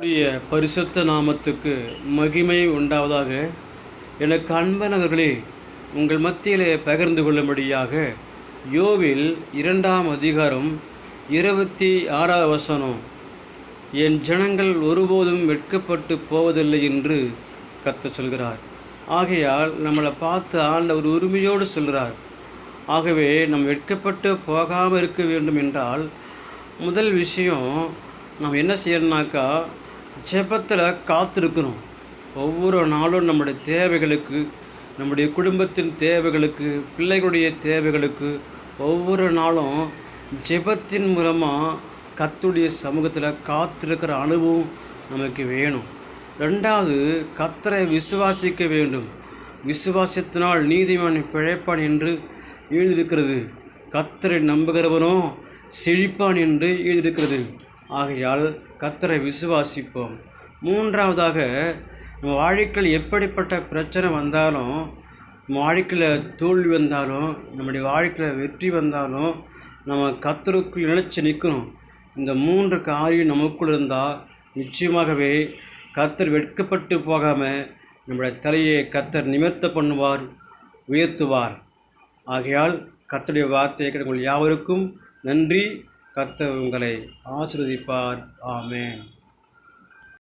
உடைய பரிசுத்த நாமத்துக்கு மகிமை உண்டாவதாக. எனக்கு அன்பனவர்களே உங்கள் மத்தியிலே பகிர்ந்து கொள்ளும்படியாக யோவில் இரண்டாம் அதிகாரம் இருபத்தி ஆறாவது வசனம் என் ஜனங்கள் ஒருபோதும் வெட்கப்பட்டு போவதில்லை என்று கத்த சொல்கிறார். ஆகையால் நம்மளை பார்த்து ஆண்டவர் உரிமையோடு சொல்கிறார். ஆகவே நம் வெட்கப்பட்டு போகாமல் இருக்க வேண்டும் என்றால் முதல் விஷயம் நாம் என்ன செய்யணும்னாக்கா ஜெபத்தில் காத்திருக்கணும். ஒவ்வொரு நாளும் நம்முடைய தேவைகளுக்கு நம்முடைய குடும்பத்தின் தேவைகளுக்கு பிள்ளைகளுடைய தேவைகளுக்கு ஒவ்வொரு நாளும் ஜெபத்தின் மூலமாக கத்துடைய சமூகத்தில் காத்திருக்கிற அனுபவம் நமக்கு வேணும். ரெண்டாவது கத்தரை விசுவாசிக்க வேண்டும். விசுவாசத்தினால் நீதிமான் பிழைப்பான் என்று எழுதியிருக்கிறது. கத்தரை நம்புகிறவனோ செழிப்பான் என்று எழுதியிருக்கிறது. ஆகையால் கத்தரை விசுவாசிப்போம். மூன்றாவதாக நம்ம வாழ்க்கையில் எப்படிப்பட்ட பிரச்சனை வந்தாலும் நம்ம வாழ்க்கையில் தோல்வி வந்தாலும் நம்முடைய வாழ்க்கையில் வெற்றி வந்தாலும் நம்ம கத்தருக்குள் நினைச்சு நிற்கணும். இந்த மூன்று காரியம் நமக்குள் இருந்தால் நிச்சயமாகவே கத்தர் வெட்கப்பட்டு போகாமல் நம்முடைய தலையை கத்தர் நிமிர்த்த பண்ணுவார் உயர்த்துவார். ஆகையால் கத்தருடைய வார்த்தையை கிடைக்கும் யாவருக்கும் நன்றி. கர்த்தர் உங்களை ஆசீர்வதிப்பார். ஆமேன்.